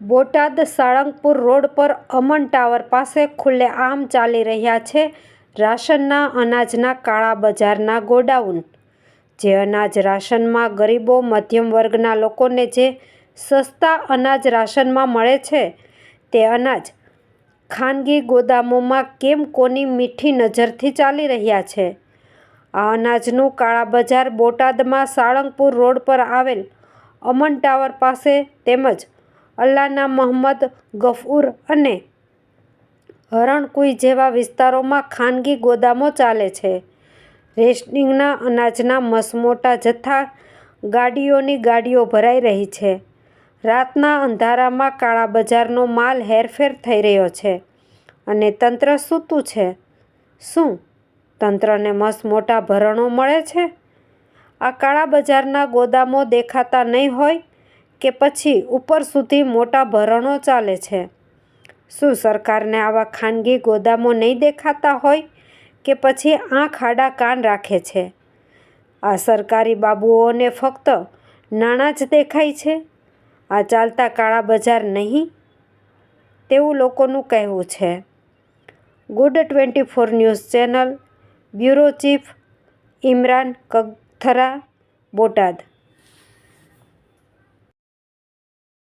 Botad Salangpur road પર અમન tower પાસે ખુલ્લેઆમ ચાલી રહ્યા છે રાશનના અનાજના કાળા બજારના ગોડાઉન. જે અનાજ રાશનમાં ગરીબો, મધ્યમ વર્ગના લોકોને જે સસ્તા અનાજ રાશનમાં મળે છે, તે અનાજ ખાનગી ગોદામોમાં કેમ કોની મીઠી નજરથી ચાલી રહ્યા છે? આ અનાજનું કાળા બજાર બોટાદમાં સાળંગપુર રોડ પર આવેલ અમન ટાવર પાસે તેમજ અલ્લાના મોહમ્મદ ગફુર અને હરણકુઈ જેવા વિસ્તારોમાં ખાનગી ગોદામો ચાલે છે. રેશનિંગના અનાજના મસમોટા જથ્થા ગાડીઓની ગાડીઓ ભરાઈ રહી છે. રાતના અંધારામાં કાળા બજારનો માલ હેરફેર થઈ રહ્યો છે અને તંત્ર સૂતું છે. શું તંત્રને મસમોટા ભરણો મળે છે? આ કાળા બજારના ગોદામો દેખાતા નહીં હોય? કે પછી ઉપર સુધી મોટા ભરણો ચાલે છે. શું સરકારને આવા ખાનગી ગોદામો નહીં દેખાતા હોય કે પછી આંખ આડા કાન રાખે છે? આ સરકારી બાબુઓને ફક્ત નાણાં જ દેખાય છે? આ ચાલતા કાળા બજાર નહીં? તેવું લોકોનું કહેવું છે. Good twenty four news channel, bureau chief, Imran Kagathara, Botad.